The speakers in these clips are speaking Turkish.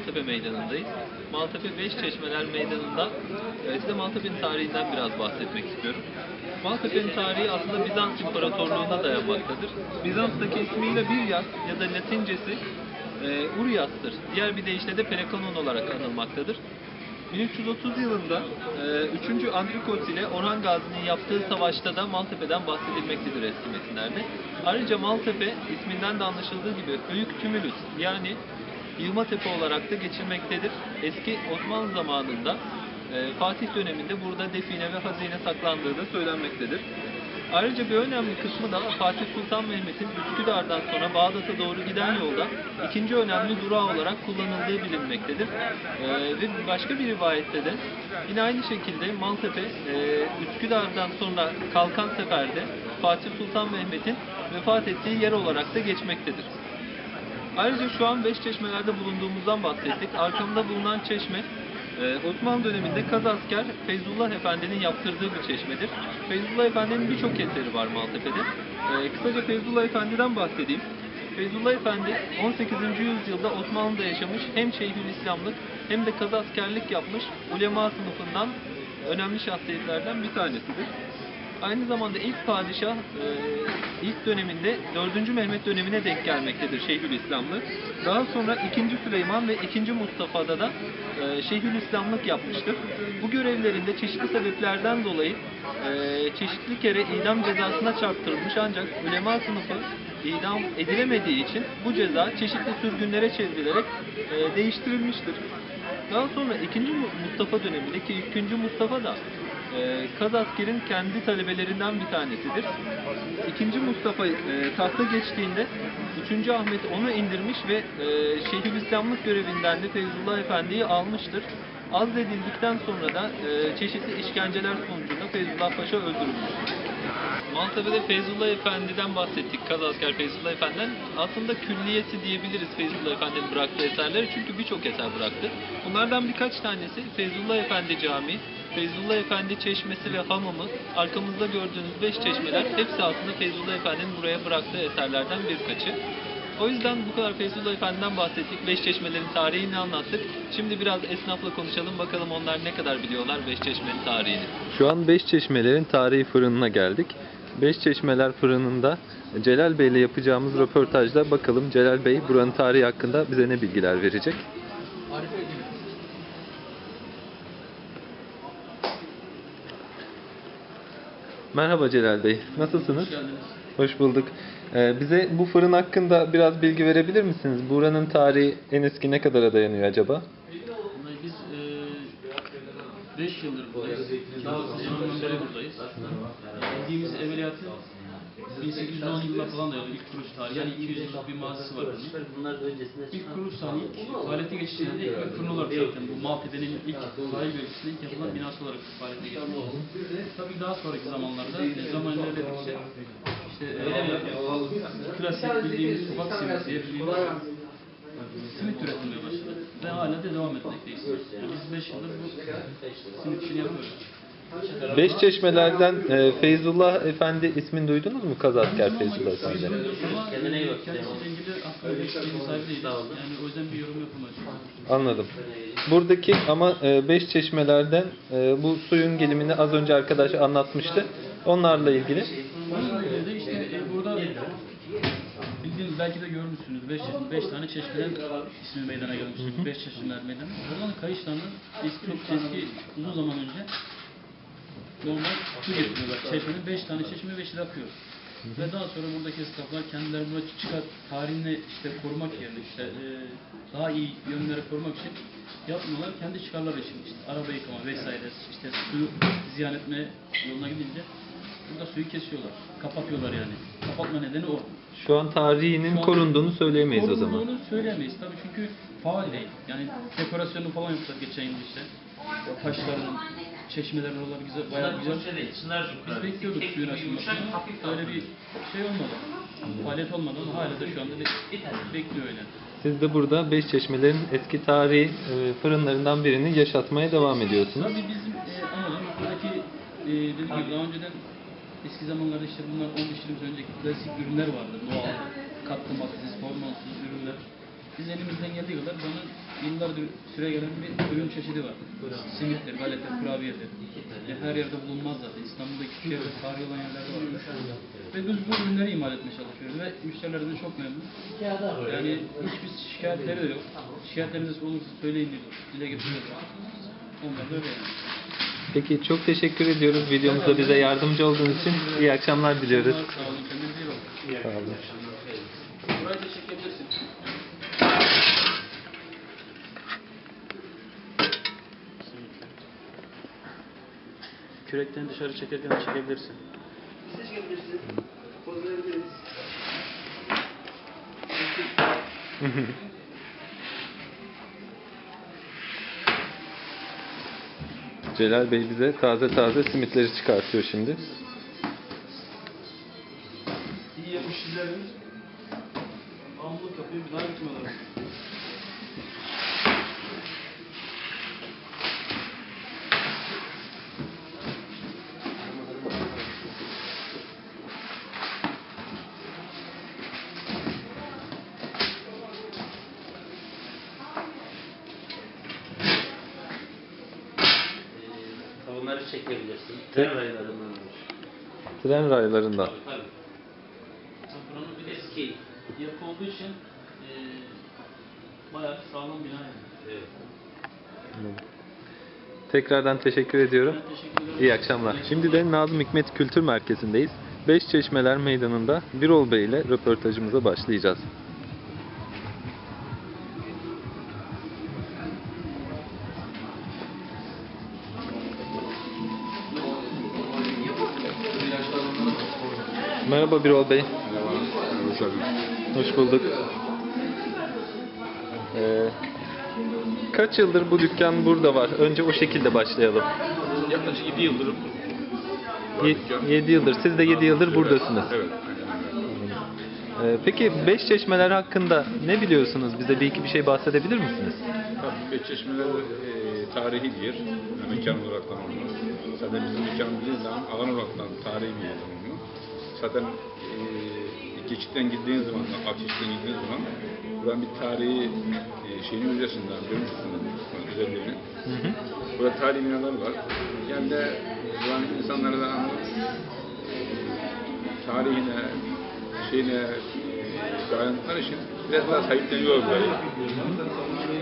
Maltepe Meydanı'ndayız. Maltepe Beşçeşmeler Meydanı'nda e, size Maltepe'nin tarihinden biraz bahsetmek istiyorum. Maltepe'nin tarihi aslında Bizans İmparatorluğu'na dayanmaktadır. Bizans'taki ismiyle Biryas ya da Latincesi e, Urias'tır. Diğer bir deyişle de Pelekanon olarak anılmaktadır. 1330 yılında e, 3. Andrikos ile Orhan Gazi'nin yaptığı savaşta da Maltepe'den bahsedilmektedir eski metinlerde. Ayrıca Maltepe isminden de anlaşıldığı gibi Höyük Tümülüs yani Yığma Tepe olarak da geçilmektedir. Eski Osmanlı zamanında e, Fatih döneminde burada define ve hazine saklandığı da söylenmektedir. Ayrıca bir önemli kısmı da Fatih Sultan Mehmet'in Üsküdar'dan sonra Bağdat'a doğru giden yolda ikinci önemli durağı olarak kullanıldığı bilinmektedir. Ee, ve başka bir rivayette de yine aynı şekilde Maltepe e, Üsküdar'dan sonra kalkan seferde Fatih Sultan Mehmet'in vefat ettiği yer olarak da geçmektedir. Ayrıca şu an Beşçeşmeler'de bulunduğumuzdan bahsettik. Arkamda bulunan çeşme e, Osmanlı döneminde Kazasker Feyzullah Efendi'nin yaptırdığı bir çeşmedir. Feyzullah Efendi'nin birçok eseri var Maltepe'de. E, Kısaca Feyzullah Efendi'den bahsedeyim. Feyzullah Efendi 18. yüzyılda Osmanlı'da yaşamış hem Şeyhülislamlık hem de kazaskerlik yapmış ulema sınıfından önemli şahsiyetlerden bir tanesidir. Aynı zamanda ilk padişah e, ilk döneminde 4. Mehmet dönemine denk gelmektedir Şeyhülislamlık. Daha sonra 2. Süleyman ve 2. Mustafa'da da e, Şeyhülislamlık yapmıştır. Bu görevlerinde çeşitli sebeplerden dolayı e, çeşitli kere idam cezasına çarptırılmış ancak ulema sınıfı idam edilemediği için bu ceza çeşitli sürgünlere çevrilerek e, değiştirilmiştir. Daha sonra 2. Mustafa döneminde ki 2. Mustafa da e, Kaz kendi talebelerinden bir tanesidir. İkinci Mustafa e, tahta geçtiğinde 3. Ahmet onu indirmiş ve e, Şeyhülislamlık görevinden de Feyzullah Efendi'yi almıştır. Azledildikten sonra da e, çeşitli işkenceler sonucunda Feyzullah Paşa öldürülmüştür. Maltepe'de Feyzullah Efendi'den bahsettik. Kazasker Feyzullah Efendi'den. Aslında külliyesi diyebiliriz Feyzullah Efendi'nin bıraktığı eserleri. Çünkü birçok eser bıraktı. Bunlardan birkaç tanesi Feyzullah Efendi Camii, Feyzullah Efendi Çeşmesi ve Hamamı, arkamızda gördüğünüz beş çeşmeler hepsi aslında Feyzullah Efendi'nin buraya bıraktığı eserlerden birkaçı. O yüzden bu kadar Feyzullah Efendi'den bahsettik. Beş çeşmelerin tarihini anlattık. Şimdi biraz esnafla konuşalım. Bakalım onlar ne kadar biliyorlar Beş çeşmenin tarihini. Şu an Beş çeşmelerin tarihi fırınına geldik. Beş çeşmeler fırınında Celal Bey ile yapacağımız röportajda bakalım Celal Bey buranın tarihi hakkında bize ne bilgiler verecek. Merhaba Celal Bey. Nasılsınız? Hoş geldiniz. Hoş bulduk. Ee, bize bu fırın hakkında biraz bilgi verebilir misiniz? Buranın tarihi en eski ne kadara dayanıyor acaba? Biz 5 yıldır buradayız. 2010'dan beri buradayız. Bildiğimiz evveliyatı 1810 yılına falan dayanıyor ilk kuruş tarihi. Yani 200 yıllık bir mazisi var bunun. Bunlar öncesinde İlk kuruluş tarihi ilk faaliyete geçtiğinde ilk fırın olarak zaten bu Maltepe'nin ilk sahil bölgesinde ilk yapılan binası olarak faaliyete geçmiş. Tabii daha sonraki zamanlarda e, zaman ilerledikçe işte e, klasik bildiğimiz sokak diye bildiğimiz simit üretilmeye başladı. Ve hala da devam etmekteyiz. Yani biz 5 yıldır bu simit işini yapıyoruz. Beş çeşmelerden e, Feyzullah Efendi ismini duydunuz mu? Kazasker Feyzullah Efendi. Ama Kendine iyi bak. Anladım. Buradaki ama e, beş çeşmelerden e, bu suyun gelimini az önce arkadaş anlatmıştı. Onlarla ilgili. Bunun ilgili işte e, burada bildiğiniz belki de görmüşsünüz. 5 beş tane çeşmeden ismi meydana gelmiştir. 5 çeşmeler meydana. Buradan kayışlarla eski çok eski uzun zaman önce normal su getiriyorlar. Çeşmenin 5 tane çeşme 5 de akıyor. Ve daha sonra buradaki esnaflar kendileri burada çıkar tarihini işte korumak yerine işte e, daha iyi yönlere korumak için yapmıyorlar. Kendi çıkarları için işte araba yıkama vesaire işte suyu ziyan etme yoluna gidince burada suyu kesiyorlar. Kapatıyorlar yani. Kapatma nedeni o. Şu an tarihinin Şu an- korunduğunu söyleyemeyiz o zaman. Korunduğunu söyleyemeyiz tabii çünkü faal değil. Yani dekorasyonu falan yaptılar geçen yıl işte. O taşların, çeşmelerin oraları güzel, bayağı güzel. Bunlar değil. Çok Biz bekliyorduk suyun açılmasını. Öyle bir şey olmadı. Faaliyet olmadı ama hala da şu anda be- bekliyor öyle. Siz de burada beş çeşmelerin eski tarihi e, fırınlarından birini yaşatmaya devam ediyorsunuz. Tabii bizim e, amacımız buradaki e, dediğim gibi daha önceden eski zamanlarda işte bunlar 15 yıl önceki klasik ürünler vardı. Doğal, katkı maddesiz, hormonsuz ürünler. biz elimizden geldiği kadar buranın yıllardır süre gelen bir ürün çeşidi var. Simittir, galetter, kurabiyedir. Yani her yerde bulunmaz zaten. İstanbul'daki çevre tarihi olan yerlerde var. Ve biz bu ürünleri imal etmeye çalışıyoruz ve müşterilerden çok memnun. Yani hiçbir şikayetleri de yok. Şikayetleriniz olursa söyleyin diyor. Dile getiriyoruz. Onlar da öyle yani. Peki çok teşekkür ediyoruz videomuzda bize yardımcı olduğunuz için. İyi akşamlar diliyoruz. Sağ olun, kendinize iyi bakın. Sağ olun. Burayı da çekebilirsin. Kürekten dışarı çekerken de çekebilirsin. Celal Bey bize taze taze simitleri çıkartıyor şimdi. Çekebilirsin. Tren raylarından. Tren raylarından. Tabii tabii. Buranın bir Eski. yapı olduğu için eee bayağı sağlam bina yani. Evet. Tekrardan teşekkür ediyorum. Ben teşekkür ederim. İyi akşamlar. Şimdi de Nazım Hikmet Kültür Merkezi'ndeyiz. Beş Çeşmeler Meydanı'nda Birol Bey ile röportajımıza başlayacağız. Merhaba Birol Bey. Hoş bulduk. Ee, kaç yıldır bu dükkan burada var? Önce o şekilde başlayalım. Yaklaşık 7 yıldır Ye- 7 yıldır. Siz de 7 yıldır buradasınız. Evet. Ee, peki Beş Çeşmeler hakkında ne biliyorsunuz? Bize bir iki bir şey bahsedebilir misiniz? Tabii Beşçeşmeler e, tarihidir. Yani mekan olarak da. Zaten bizim mekan bildiğiniz zaman alan olarak da tarihi bir yer. Zaten e, geçitten gittiğiniz zaman, at geçitten gittiğiniz zaman buranın bir tarihi e, şeyini üzerinden, görmüşsünüz özelliğini. Hı hı. Burada tarihi binalar var. Yani de buranın insanlara da tarihine, şeyine e, dayandıkları için biraz daha sahipleniyor burayı.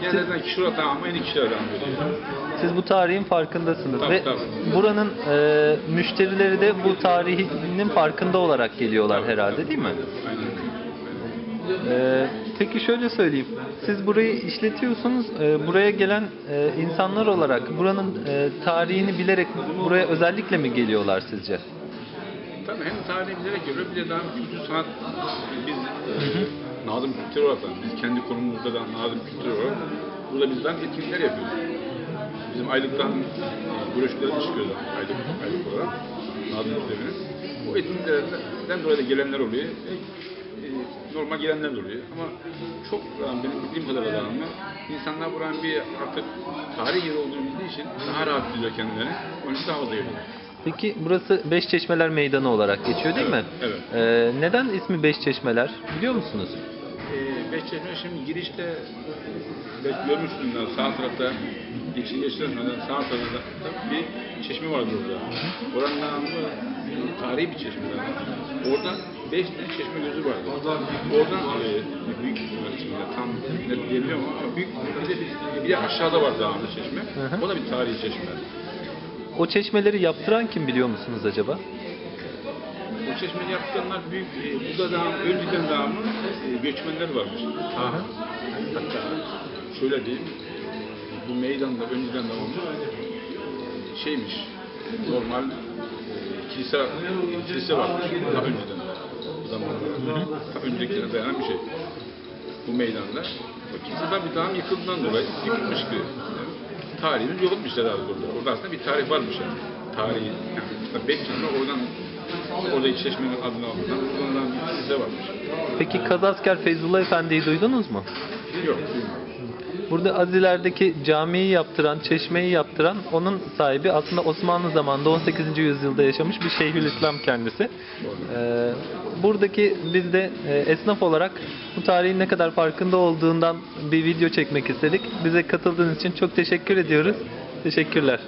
Yani zaten kişi olarak ama aynı kişilerden böyle. Siz bu tarihin farkındasınız Tabii, ve tabii. buranın e, müşterileri de bu tarihinin farkında olarak geliyorlar herhalde değil mi? Aynen. Ee, peki şöyle söyleyeyim. Siz burayı işletiyorsunuz. Ee, buraya gelen e, insanlar olarak buranın e, tarihini bilerek buraya özellikle mi geliyorlar sizce? Tabii hem tarihi bilerek görüyor, bir de daha kültür sanat biz e, Nazım Kültür olarak biz kendi konumumuzda da Nazım Kültür olarak burada bizden etkinlikler yapıyoruz. Bizim aylıktan e, broşürler çıkıyor aylık, aylık olarak Nazım Kültür'ün. O etkinliklerden dolayı da gelenler oluyor. E, e, normal gelenler de oluyor ama çok yani benim bildiğim kadarıyla da ama insanlar buranın bir artık tarih yeri olduğunu bildiği için daha rahat biliyor kendilerini. Onun için daha fazla geliyor. Peki burası Beş Çeşmeler Meydanı olarak geçiyor değil mi? Evet. Ee, neden ismi Beş Çeşmeler biliyor musunuz? Beşiktaş'ın şimdi girişte belki görmüşsünüz sağ tarafta geçin geçten sonra sağ tarafta bir çeşme vardı orada. Oranın anlamı tarihi bir çeşme. Orada beş tane çeşme gözü vardı. Oradan e, büyük şimdi tam net diyemiyorum ama büyük bir de, bir, de aşağıda var daha bir çeşme. O da bir tarihi çeşme. O çeşmeleri yaptıran kim biliyor musunuz acaba? O çeşmeyi yaptıranlar büyük, e, burada daha önceden daha mı e, göçmenler varmış. Ha, hatta şöyle diyeyim, bu meydanda önceden de olmuş şeymiş, normal e, kilise, kilise varmış daha önceden. Bu zamanlarda. Ta öncekilere dayanan bir şey. Bu meydanda. O kilise tabii daha yıkıldığından dolayı yıkılmış bir tarihini yok etmişler abi burada. Orada aslında bir tarih varmış yani. Tarihi. Yani, Bekçin'de oradan orada çeşmenin adını aldılar. Oradan bir varmış. Peki Kazasker Feyzullah Efendi'yi duydunuz mu? Yok, duymadım. Burada Aziler'deki camiyi yaptıran, çeşmeyi yaptıran onun sahibi aslında Osmanlı zamanında 18. yüzyılda yaşamış bir Şeyhülislam kendisi. Ee, buradaki biz de e, esnaf olarak bu tarihin ne kadar farkında olduğundan bir video çekmek istedik. Bize katıldığınız için çok teşekkür ediyoruz. Teşekkürler.